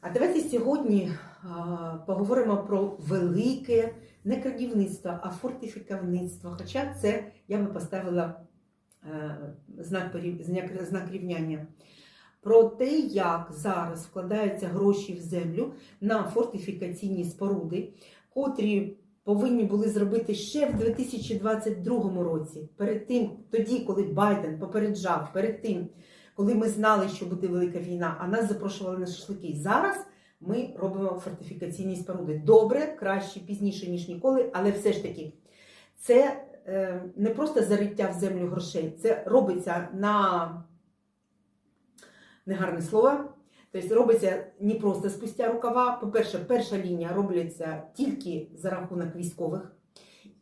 А давайте сьогодні а, поговоримо про велике не крадівництво, а фортифікавництво. Хоча це я би поставила е, знак, знак рівняння. Про те, як зараз вкладаються гроші в землю на фортифікаційні споруди, котрі повинні були зробити ще в 2022 році, перед тим, тоді, коли Байден попереджав, перед тим, коли ми знали, що буде велика війна, а нас запрошували на шашлики. Зараз ми робимо фортифікаційні споруди. Добре, краще, пізніше, ніж ніколи, але все ж таки, це е, не просто зариття в землю грошей, це робиться на негарне слово. Тобто робиться не просто спустя рукава. По-перше, перша лінія робляться тільки за рахунок військових.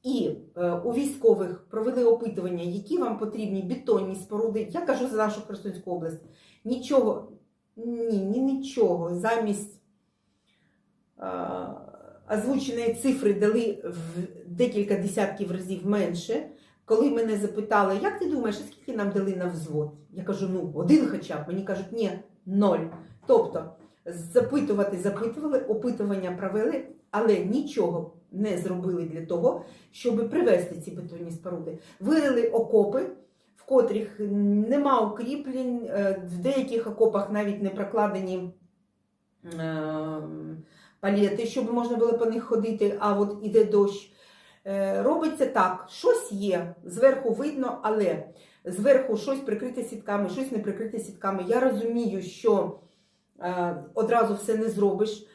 І е, у військових провели опитування, які вам потрібні бетонні споруди. Я кажу за нашу Херсонську область. Нічого, ні, ні нічого. Замість е, озвученої цифри дали в декілька десятків разів менше. Коли мене запитали, як ти думаєш, скільки нам дали на взвод? Я кажу, ну, один хоча б. Мені кажуть, ні, ноль. Тобто, запитувати запитували, опитування провели, але нічого не зробили для того, щоб привести ці бетонні споруди. Вирили окопи, в котрих нема укріплень, е, в деяких окопах навіть не прокладені е, палети, щоб можна було по них ходити, а от іде дощ. Е, Робиться так, щось є, зверху видно, але зверху щось прикрите сітками, щось не прикрите сітками. Я розумію, що одразу все не зробиш.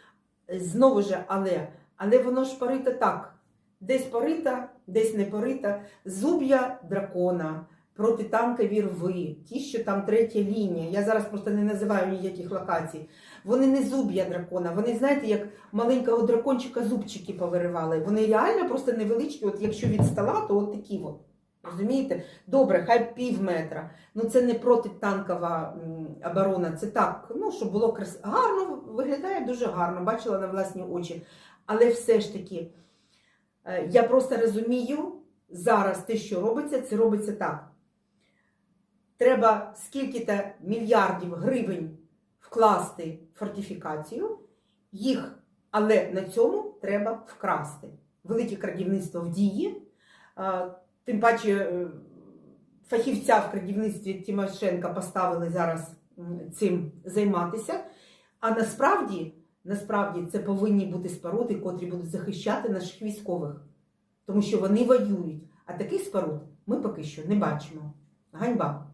Знову ж, але, але воно ж парите так. Десь парита, десь не парита. Зуб'я дракона, протитанкові рви, ті, що там третя лінія. Я зараз просто не називаю ніяких локацій. Вони не зуб'я дракона. Вони, знаєте, як маленького дракончика зубчики повиривали. Вони реально просто невеличкі. От якщо від стола, то от такі от. Розумієте? Добре, хай пів метра. Ну це не протитанкова оборона, це так, ну, щоб було крас... гарно, виглядає дуже гарно, бачила на власні очі. Але все ж таки, е, я просто розумію, зараз те, що робиться, це робиться так. Треба скільки-то мільярдів гривень вкласти в фортифікацію, їх, але на цьому треба вкрасти. Велике крадівництво в дії. Е, Тим паче е, фахівця в крадівництві Тимошенка поставили зараз цим займатися. А насправді, насправді це повинні бути споруди, котрі будуть захищати наших військових, тому що вони воюють. А таких споруд ми поки що не бачимо. Ганьба.